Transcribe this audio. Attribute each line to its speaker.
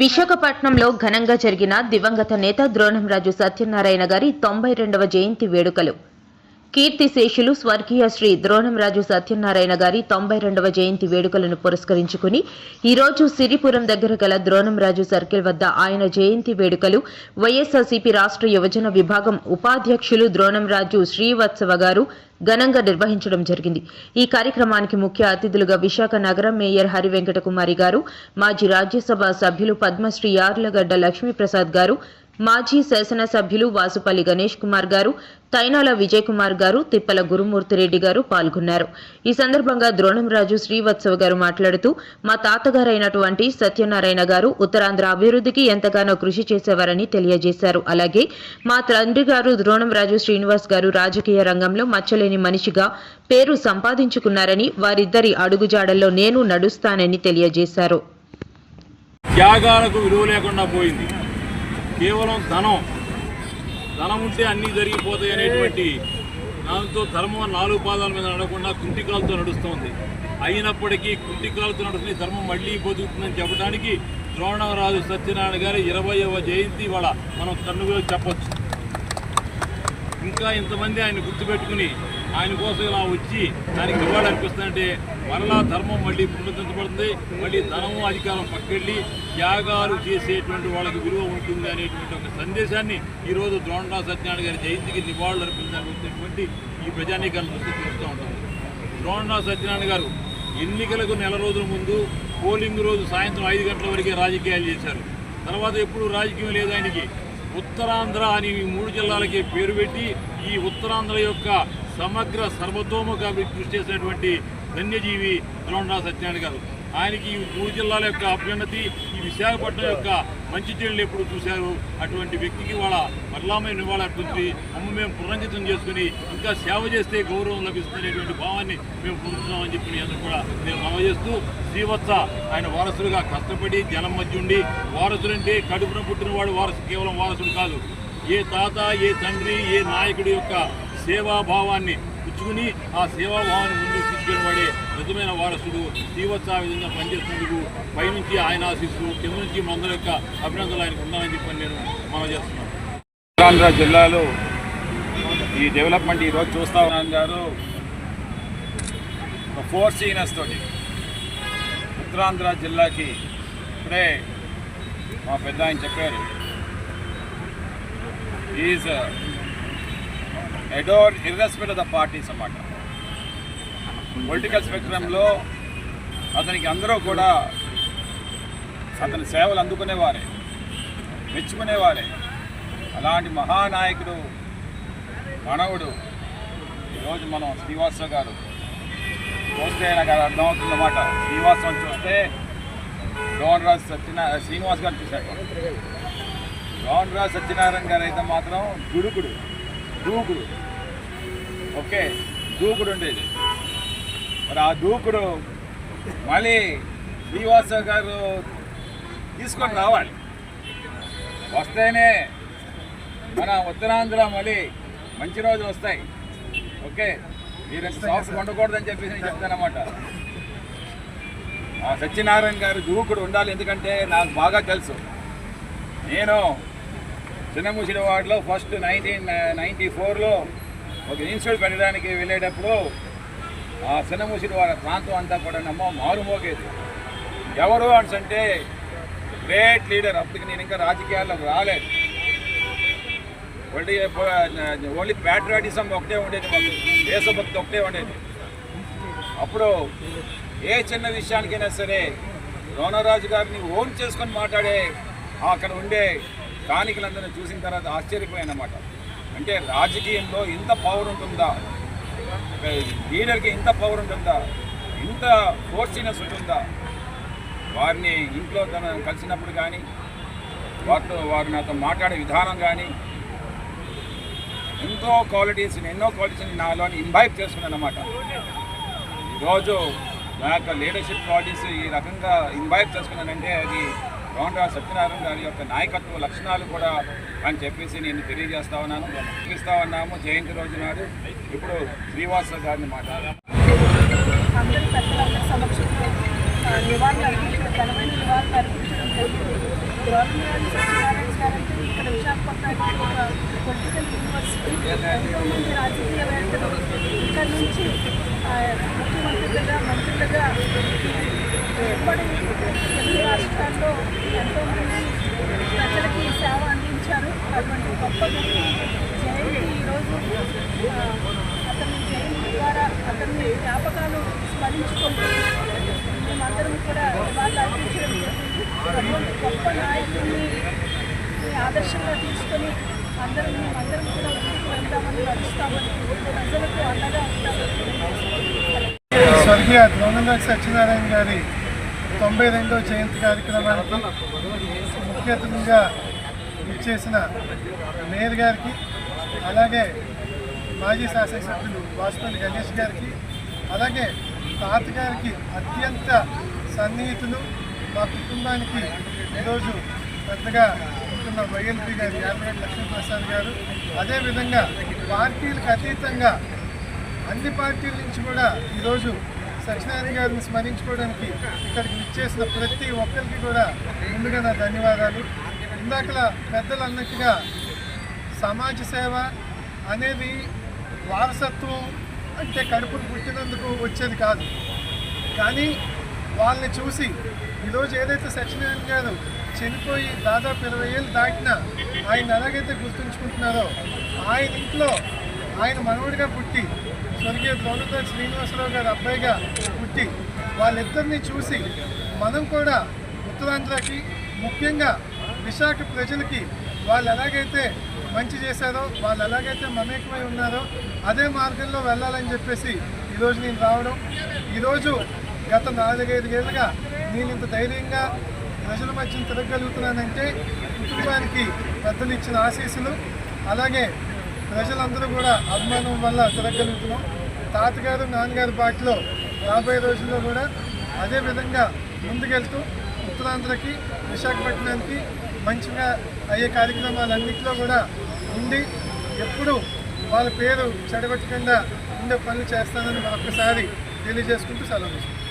Speaker 1: విశాఖపట్నంలో ఘనంగా జరిగిన దివంగత నేత ద్రోణంరాజు సత్యనారాయణ గారి తొంభై రెండవ జయంతి వేడుకలు. కీర్తిశేషులు స్వర్గీయ శ్రీ ద్రోణంరాజు సత్యనారాయణ గారి తొంభై రెండవ జయంతి వేడుకలను పురస్కరించుకుని ఈ రోజు సిరిపురం దగ్గర గల ద్రోణంరాజు సర్కిల్ వద్ద ఆయన జయంతి వేడుకలు వైఎస్ఆర్సీపీ రాష్ట్ర యువజన విభాగం ఉపాధ్యక్షులు ద్రోణంరాజు శ్రీవత్సవ గారు ఘనంగా నిర్వహించడం జరిగింది. ఈ కార్యక్రమానికి ముఖ్య అతిథులుగా విశాఖ నగరం మేయర్ హరి వెంకటకుమారి గారు మాజీ రాజ్యసభ సభ్యులు పద్మశ్రీ యార్లగడ్డ లక్ష్మీప్రసాద్ గారు మాజీ శాసనసభ్యులు వాసుపల్లి గణేష్ కుమార్ గారు తైనాల విజయ్ కుమార్ గారు తిప్పల గురుమూర్తిరెడ్డి గారు పాల్గొన్నారు. ఈ సందర్భంగా ద్రోణంరాజు శ్రీవత్సవ గారు మాట్లాడుతూ మా తాతగారైనటువంటి సత్యనారాయణ గారు ఉత్తరాంధ్ర అభివృద్ధికి ఎంతగానో కృషి చేసేవారని తెలియజేశారు. అలాగే మా తండ్రి గారు ద్రోణంరాజు శ్రీనివాస్ గారు రాజకీయ రంగంలో మచ్చలేని మనిషిగా పేరు సంపాదించుకున్నారని వారిద్దరి అడుగుజాడల్లో నేను నడుస్తానని తెలియజేశారు.
Speaker 2: త్యాగాలకు విలువ లేకుండా పోయింది. కేవలం ధనం. ధనం ఉంటే అన్నీ జరిగిపోతాయి అనేటువంటి దాంతో ధర్మం నాలుగు పాదాల మీద నడకుండా కుంటికాలతో నడుస్తోంది. అయినప్పటికీ కుంటికాలతో నడుస్తున్న ధర్మం మళ్ళీ బతుకుతుందని చెప్పడానికి ద్రోణరాజు సత్యనారాయణ గారి ఇరవైవ జయంతి వాళ్ళ మనం కన్నుగా చెప్పచ్చు. ఇంకా ఇంతమంది ఆయన గుర్తుపెట్టుకుని ఆయన కోసం ఇలా వచ్చి దానికి నివాళి అనిపిస్తుందంటే మరలా ధర్మం మళ్ళీ పునరుద్ధరించబడుతుంది. మళ్ళీ ధనము అధికారం పక్కెళ్ళి త్యాగాలు చేసేటువంటి వాళ్ళకి విలువ ఉంటుంది అనేటువంటి ఒక సందేశాన్ని ఈరోజు ద్రోణరా సత్యనారాయణ గారి జయంతికి నివాళులు అర్పించినటువంటి ఈ ప్రజానీకాన్ని దృష్టి చూస్తూ ఉంటుంది ద్రోణరా సత్యనారాయణ గారు ఎన్నికలకు నెల రోజుల ముందు పోలింగ్ రోజు సాయంత్రం ఐదు గంటల వరకే రాజకీయాలు చేశారు. తర్వాత ఎప్పుడు రాజకీయం లేదు ఆయనకి. ఉత్తరాంధ్ర అని ఈ మూడు జిల్లాలకి పేరు పెట్టి ఈ ఉత్తరాంధ్ర యొక్క సమగ్ర సర్వతోముఖ అభివృద్ధి కృషి చేసినటువంటి ధన్యజీవి ద్రోణరావు సత్యనారాయణ గారు. ఆయనకి ఈ మూడు జిల్లాల యొక్క అభ్యున్నతి ఈ విశాఖపట్నం యొక్క మంచి చెడులు ఎప్పుడు చూశారు. అటువంటి వ్యక్తికి వాళ్ళ మరలామైన నివాళులర్పించి అమ్మ మేము పునరంజితం చేసుకుని ఇంకా సేవ చేస్తే గౌరవం లభిస్తుందనేటువంటి భావాన్ని మేము పొందుతున్నామని చెప్పి అందరూ కూడా నేను మనవ చేస్తూ శ్రీవత్స ఆయన వారసులుగా కష్టపడి జనం మధ్య ఉండి వారసులంటే కడుపున పుట్టినవాడు వారసు కేవలం వారసుడు కాదు. ఏ తాత ఏ తండ్రి ఏ నాయకుడి యొక్క సేవాభావాన్ని పుచ్చుకుని ఆ సేవాభావాన్ని ముందు తీసుకెళ్ళబడే నిజమైన వారసుడు శ్రీవత్స ఆ విధంగా పనిచేస్తున్నందుకు పైనుంచి ఆయన ఆశిస్తూ కింద నుంచి మందల యొక్క అభినందనలు ఆయనకు ఉన్నామని చెప్పని నేను మనం చేస్తున్నాను.
Speaker 3: ఉత్తరాంధ్ర జిల్లాలో ఈ డెవలప్మెంట్ ఈరోజు చూస్తా ఉన్నాను గారు ఒక ఫోర్ సీనర్స్ తోటి ఉత్తరాంధ్ర జిల్లాకి ఇప్పుడే మా పెద్ద ఆయన చెప్పారు. ఈజ్ ఎడో ఇర్రెస్పెక్ట్ ఆఫ్ ద పార్టీస్ అన్నమాట పొలిటికల్ స్పెక్ట్రంలో అతనికి అందరూ కూడా అతని సేవలు అందుకునేవారే మెచ్చుకునేవారే. అలాంటి మహానాయకుడు మనవుడు ఈరోజు మనం శ్రీవాసరావు గారు చూస్తే నాకు అది అర్థమవుతుందన్నమాట. శ్రీవాసం చూస్తే రాజు సత్యనారాయణ శ్రీనివాస్ గారు చూశాడు రాజు సత్యనారాయణ గారు అయితే మాత్రం గుడుకుడు దూకుడు. ఓకే దూకుడు ఉండేది. మరి ఆ దూకుడు మళ్ళీ శ్రీవాసరావు గారు తీసుకొని రావాలి. వస్తేనే మన ఉత్తరాంధ్ర మళ్ళీ మంచి రోజులు వస్తాయి. ఓకే మీరు సాఫ్ట్ ఉండకూడదని చెప్పేసి నేను చెప్తానమాట ఆ సత్యనారాయణ గారు దూకుడు ఉండాలి ఎందుకంటే నాకు బాగా తెలుసు. నేను చిన్నముసిడి వార్డులో ఫస్ట్ నైన్టీన్ నైంటీ ఫోర్లో ఒక ఇన్స్టిట్యూట్ పెట్టడానికి వెళ్ళేటప్పుడు ఆ చిన్నముసిడి వారి ప్రాంతం అంతా కూడా నమ్మో మారుమోగేది ఎవరు అంటే గ్రేట్ లీడర్ అప్పటికి నేను ఇంకా రాజకీయాల్లోకి రాలేదు. ఓన్లీ ఓన్లీ ప్యాట్రియాటిజం ఒకటే ఉండేది మాకు దేశభక్తి ఒకటే ఉండేది. అప్పుడు ఏ చిన్న విషయానికైనా సరే రోనరాజు గారిని ఓన్ చేసుకొని మాట్లాడే అక్కడ ఉండే స్థానికులందరినీ చూసిన తర్వాత ఆశ్చర్యపోయానమాట అంటే రాజకీయంలో ఇంత పవర్ ఉంటుందా? లీడర్కి ఇంత పవర్ ఉంటుందా? ఇంత ఫోర్చినెస్ ఉంటుందా? వారిని ఇంట్లో తన కలిసినప్పుడు కానీ వారితో వారు నాతో మాట్లాడే విధానం కానీ ఎంతో క్వాలిటీస్ ఎన్నో క్వాలిటీస్ని నాలోని ఇన్వైట్ చేసుకున్నాను అనమాట ఈరోజు నా యొక్క లీడర్షిప్ క్వాలిటీస్ ఈ రకంగా ఇన్వైట్ చేసుకున్నానంటే అది రోండ్రా సత్యనారాయణ గారి యొక్క నాయకత్వ లక్షణాలు కూడా అని చెప్పేసి నేను తెలియజేస్తా ఉన్నాను. ఇస్తా ఉన్నాము. జయంతి రోజు నాడు ఇప్పుడు శ్రీవాస గారిని మాట్లాడాము
Speaker 4: గారంటే ఇక్కడ రాజకీయవేత్తలు నుంచి ఆ, ముఖ్యమంత్రులుగా మంత్రులుగా ఇప్పటి తెలుగు రాష్ట్రాల్లో ఎంతోమంది ప్రజలకి సేవ అందించారు అటువంటి గొప్ప వ్యక్తి జయంతి ఈరోజు అతని జయంతి ద్వారా అతన్ని జ్ఞాపకాలు స్మరించుకుంటూ మేమందరం కూడా వాళ్ళు అర్పించడం జరిగింది అటువంటి గొప్ప నాయకుడిని ఈ ఆదర్శంగా తీసుకొని అందరం మేమందరం కూడా ముందుకు వెళ్తామని నడుస్తామని ప్రజలకు అండగా ఉంటామని
Speaker 5: స్వర్గీయ ద్రోణంగా సత్యనారాయణ గారి తొంభై రెండవ జయంతి కార్యక్రమానికి ముఖ్య అతిథిగా ఇచ్చేసిన మేయర్ గారికి అలాగే మాజీ శాసనసభ్యులు వాసుపల్లి గణేష్ గారికి అలాగే తాతగారికి అత్యంత సన్నిహితులు. మా కుటుంబానికి ఈరోజు పెద్దగా ఉంటున్న వైఎల్పీ గారు యాదగిరి లక్ష్మీప్రసాద్ గారు. అదేవిధంగా పార్టీలకు అతీతంగా అన్ని పార్టీల నుంచి కూడా ఈరోజు సత్యనారాయణ గారిని స్మరించుకోవడానికి ఇక్కడికి ఇచ్చేసిన ప్రతి ఒక్కరికి కూడా ముందుగా నా ధన్యవాదాలు. ఇందాకల పెద్దలు అన్నట్టుగా సమాజ సేవ అనేది వారసత్వం అంటే కడుపును పుట్టినందుకు వచ్చేది కాదు. కానీ వాళ్ళని చూసి ఈరోజు ఏదైతే సత్యనారాయణ గారు చనిపోయి దాదాపు ఇరవై ఏళ్ళు దాటినా ఆయన ఎలాగైతే గుర్తుంచుకుంటున్నారో ఆయన ఇంట్లో ఆయన మనవుడిగా పుట్టి స్వర్గీయ ద్రోణదాస్ శ్రీనివాసరావు గారి అబ్బాయిగా పుట్టి వాళ్ళిద్దరిని చూసి మనం కూడా ఉత్తరాంధ్రకి ముఖ్యంగా విశాఖ ప్రజలకి వాళ్ళు ఎలాగైతే మంచి చేశారో వాళ్ళు ఎలాగైతే మమేకమై ఉన్నారో అదే మార్గంలో వెళ్ళాలని చెప్పేసి ఈరోజు నేను రావడం. ఈరోజు గత నాలుగైదుగేళ్ళుగా నేను ఇంత ధైర్యంగా ప్రజల మధ్య తిరగలుగుతున్నానంటే కుటుంబానికి పెద్దలు ఇచ్చిన ఆశీస్సులు అలాగే ప్రజలందరూ కూడా అభిమానం వల్ల తిరగలుగుతున్నాం. తాతగారు నాన్నగారి పార్టీలో రాబోయే రోజుల్లో కూడా అదే విధంగా ముందుకెళ్తూ ఉత్తరాంధ్రకి విశాఖపట్నానికి మంచిగా అయ్యే కార్యక్రమాలన్నింటిలో కూడా ఉండి ఎప్పుడు వాళ్ళ పేరు చెడగొట్టకుండా ఉండే పనులు చేస్తానని మరొకసారి తెలియజేసుకుంటూ సెలవు తీసుకుంటాను